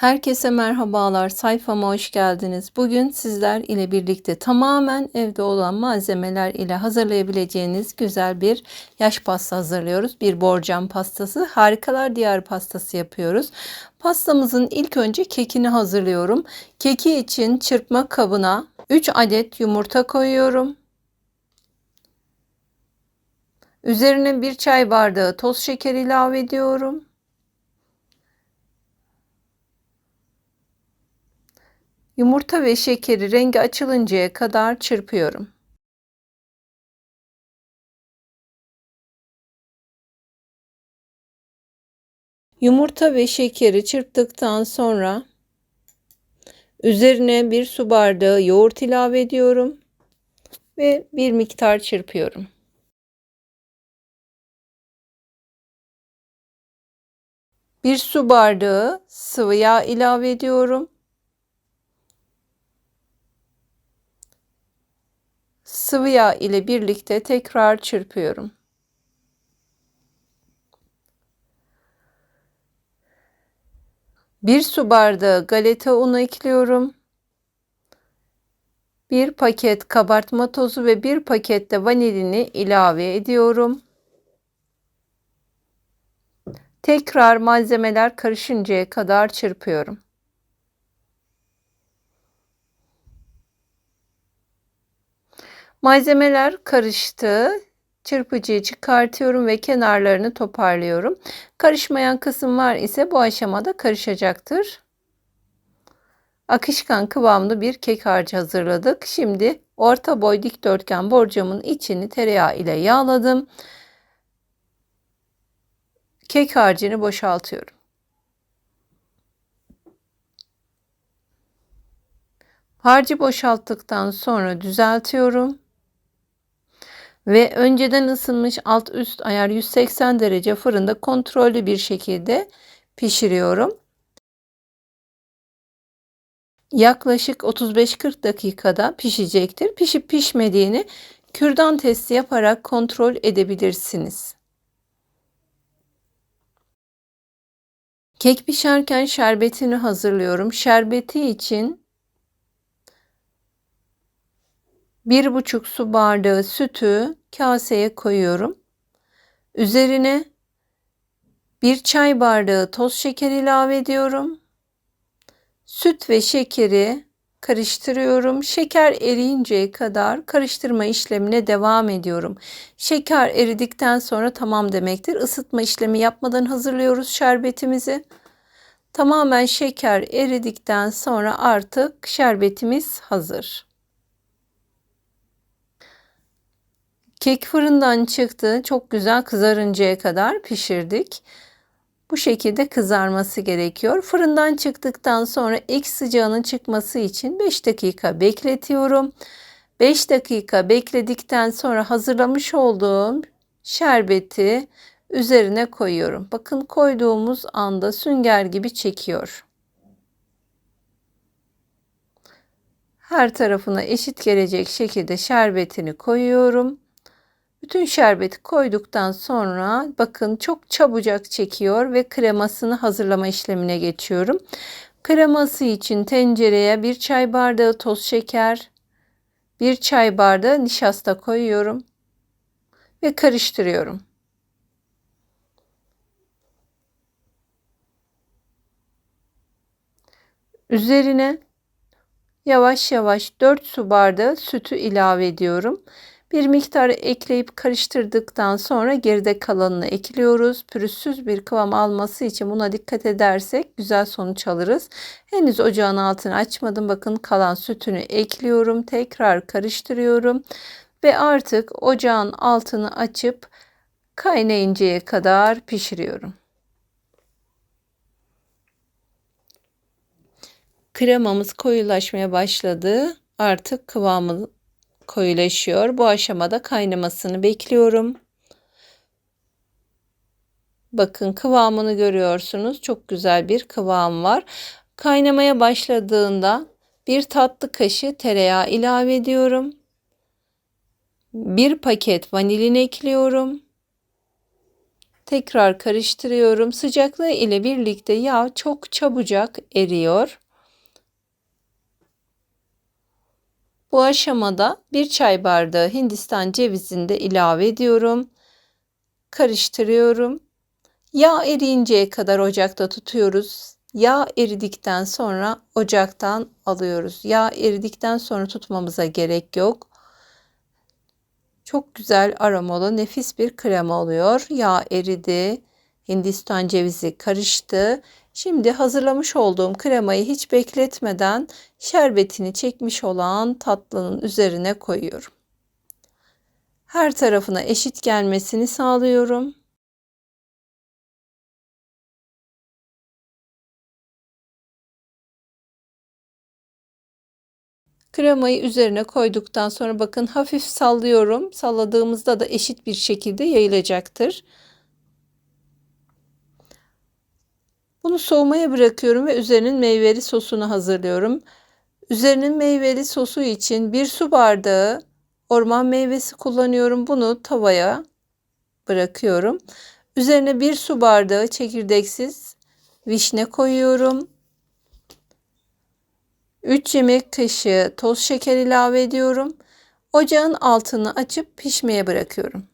Herkese merhabalar. Sayfama hoş geldiniz. Bugün sizler ile birlikte tamamen evde olan malzemeler ile hazırlayabileceğiniz güzel bir yaş pasta hazırlıyoruz. Bir borcam pastası. Harikalar diyar pastası yapıyoruz. Pastamızın ilk önce kekini hazırlıyorum. Keki için çırpma kabına 3 adet yumurta koyuyorum. Üzerine bir çay bardağı toz şeker ilave ediyorum. Yumurta ve şekeri rengi açılıncaya kadar çırpıyorum. Yumurta ve şekeri çırptıktan sonra üzerine bir su bardağı yoğurt ilave ediyorum ve bir miktar çırpıyorum. Bir su bardağı sıvı yağ ilave ediyorum. Sıvı yağ ile birlikte tekrar çırpıyorum. Bir su bardağı galeta unu ekliyorum. Bir paket kabartma tozu ve bir paket de vanilini ilave ediyorum. Tekrar malzemeler karışıncaya kadar çırpıyorum. Malzemeler karıştı. Çırpıcıyı çıkartıyorum ve kenarlarını toparlıyorum. Karışmayan kısım var ise bu aşamada karışacaktır. Akışkan kıvamlı bir kek harcı hazırladık. Şimdi orta boy dikdörtgen borcamın içini tereyağı ile yağladım. Kek harcını boşaltıyorum. Harcı boşalttıktan sonra düzeltiyorum ve önceden ısınmış alt üst ayar 180 derece fırında kontrollü bir şekilde pişiriyorum. Yaklaşık 35-40 dakikada pişecektir. Pişip pişmediğini kürdan testi yaparak kontrol edebilirsiniz. Kek pişerken şerbetini hazırlıyorum. Şerbeti için bir buçuk su bardağı sütü kaseye koyuyorum. Üzerine bir çay bardağı toz şeker ilave ediyorum. Süt ve şekeri karıştırıyorum. Şeker eriyinceye kadar karıştırma işlemine devam ediyorum. Şeker eridikten sonra tamam demektir. Isıtma işlemi yapmadan hazırlıyoruz şerbetimizi. Tamamen şeker eridikten sonra artık şerbetimiz hazır. Kek fırından çıktı. Çok güzel kızarıncaya kadar pişirdik. Bu şekilde kızarması gerekiyor. Fırından çıktıktan sonra ilk sıcağının çıkması için 5 dakika bekletiyorum. 5 dakika bekledikten sonra hazırlamış olduğum şerbeti üzerine koyuyorum. Bakın koyduğumuz anda sünger gibi çekiyor. Her tarafına eşit gelecek şekilde şerbetini koyuyorum. Bütün şerbeti koyduktan sonra bakın çok çabucak çekiyor ve kremasını hazırlama işlemine geçiyorum. Kreması için tencereye bir çay bardağı toz şeker, bir çay bardağı nişasta koyuyorum ve karıştırıyorum. Üzerine yavaş yavaş 4 su bardağı sütü ilave ediyorum. Bir miktar ekleyip karıştırdıktan sonra geride kalanını ekliyoruz. Pürüzsüz bir kıvam alması için buna dikkat edersek güzel sonuç alırız. Henüz ocağın altını açmadım. Bakın kalan sütünü ekliyorum. Tekrar karıştırıyorum. Ve artık ocağın altını açıp kaynayıncaya kadar pişiriyorum. Kremamız koyulaşmaya başladı. Artık kıvamı koyulaşıyor. Bu aşamada kaynamasını bekliyorum. Bakın kıvamını görüyorsunuz. Çok güzel bir kıvam var. Kaynamaya başladığında bir tatlı kaşığı tereyağı ilave ediyorum. Bir paket vanilin ekliyorum. Tekrar karıştırıyorum. Sıcaklığı ile birlikte yağ çok çabucak eriyor. Bu aşamada bir çay bardağı Hindistan cevizini de ilave ediyorum. Karıştırıyorum. Yağ eriyinceye kadar ocakta tutuyoruz. Yağ eridikten sonra ocaktan alıyoruz. Yağ eridikten sonra tutmamıza gerek yok. Çok güzel aromalı nefis bir krema oluyor. Yağ eridi. Hindistan cevizi karıştı. Şimdi hazırlamış olduğum kremayı hiç bekletmeden şerbetini çekmiş olan tatlının üzerine koyuyorum. Her tarafına eşit gelmesini sağlıyorum. Kremayı üzerine koyduktan sonra bakın hafif sallıyorum. Salladığımızda da eşit bir şekilde yayılacaktır. Bunu soğumaya bırakıyorum ve üzerinin meyveli sosunu hazırlıyorum. Üzerinin meyveli sosu için bir su bardağı orman meyvesi kullanıyorum. Bunu tavaya bırakıyorum. Üzerine bir su bardağı çekirdeksiz vişne koyuyorum. 3 yemek kaşığı toz şeker ilave ediyorum. Ocağın altını açıp pişmeye bırakıyorum.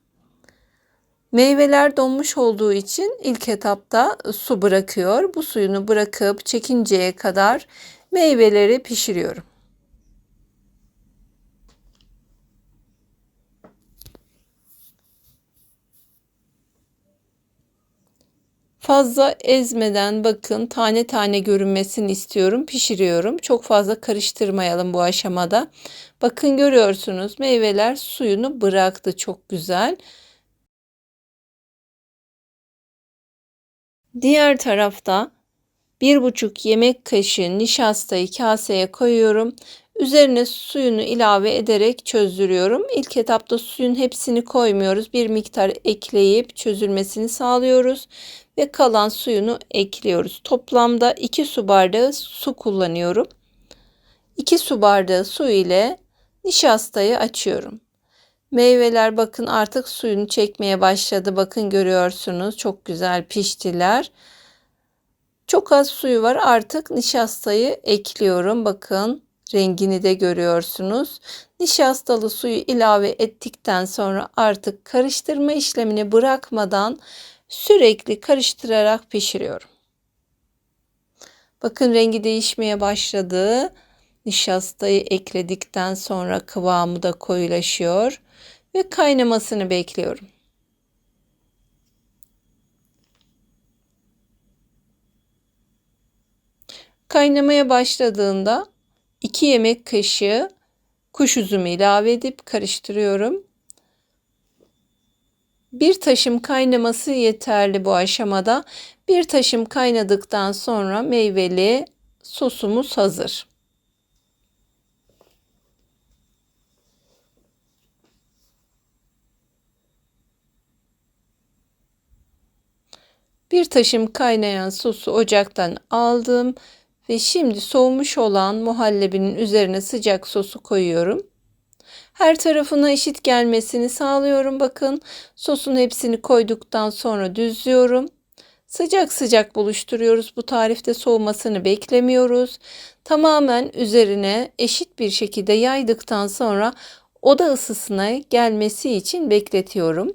Meyveler donmuş olduğu için ilk etapta su bırakıyor. Bu suyunu bırakıp çekinceye kadar meyveleri pişiriyorum. Fazla ezmeden bakın tane tane görünmesini istiyorum. Pişiriyorum. Çok fazla karıştırmayalım bu aşamada. Bakın görüyorsunuz meyveler suyunu bıraktı çok güzel. Diğer tarafta bir buçuk yemek kaşığı nişastayı kaseye koyuyorum. Üzerine suyunu ilave ederek çözdürüyorum. İlk etapta suyun hepsini koymuyoruz. Bir miktar ekleyip çözülmesini sağlıyoruz ve kalan suyunu ekliyoruz. Toplamda 2 su bardağı su kullanıyorum. 2 su bardağı su ile nişastayı açıyorum. Meyveler bakın artık suyunu çekmeye başladı. Bakın görüyorsunuz çok güzel piştiler. Çok az suyu var artık nişastayı ekliyorum. Bakın rengini de görüyorsunuz. Nişastalı suyu ilave ettikten sonra artık karıştırma işlemini bırakmadan sürekli karıştırarak pişiriyorum. Bakın rengi değişmeye başladı. Nişastayı ekledikten sonra kıvamı da koyulaşıyor ve kaynamasını bekliyorum. Kaynamaya başladığında 2 yemek kaşığı kuş üzümü ilave edip karıştırıyorum. Bir taşım kaynaması yeterli bu aşamada. Bir taşım kaynadıktan sonra meyveli sosumuz hazır. Bir taşım kaynayan sosu ocaktan aldım ve şimdi soğumuş olan muhallebinin üzerine sıcak sosu koyuyorum. Her tarafına eşit gelmesini sağlıyorum. Bakın sosun hepsini koyduktan sonra düzlüyorum. Sıcak sıcak buluşturuyoruz. Bu tarifte soğumasını beklemiyoruz. Tamamen üzerine eşit bir şekilde yaydıktan sonra oda ısısına gelmesi için bekletiyorum.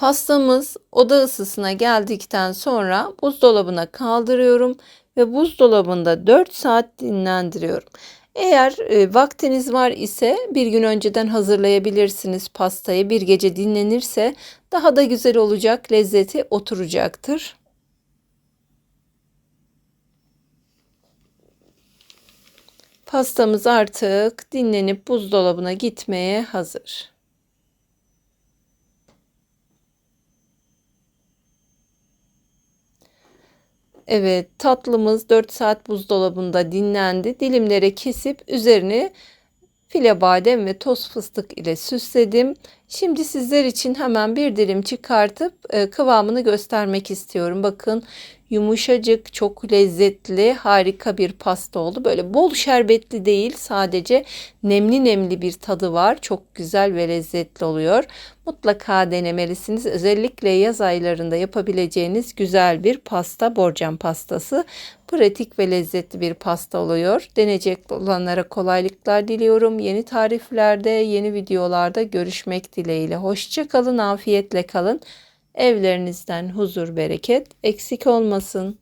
Pastamız oda ısısına geldikten sonra buzdolabına kaldırıyorum ve buzdolabında 4 saat dinlendiriyorum. Eğer e, vaktiniz var ise bir gün önceden hazırlayabilirsiniz pastayı. Bir gece dinlenirse daha da güzel olacak, lezzeti oturacaktır. Pastamız artık dinlenip buzdolabına gitmeye hazır. Evet tatlımız 4 saat buzdolabında dinlendi. Dilimlere kesip üzerine file badem ve toz fıstık ile süsledim. Şimdi sizler için hemen bir dilim çıkartıp e, kıvamını göstermek istiyorum. Bakın yumuşacık, çok lezzetli, harika bir pasta oldu. Böyle bol şerbetli değil, sadece nemli nemli bir tadı var. Çok güzel ve lezzetli oluyor. Mutlaka denemelisiniz. Özellikle yaz aylarında yapabileceğiniz güzel bir pasta, borcam pastası. Pratik ve lezzetli bir pasta oluyor. Deneyecek olanlara kolaylıklar diliyorum. Yeni tariflerde, yeni videolarda görüşmek dileğiyle. Hoşça kalın, afiyetle kalın. Evlerinizden huzur, bereket eksik olmasın.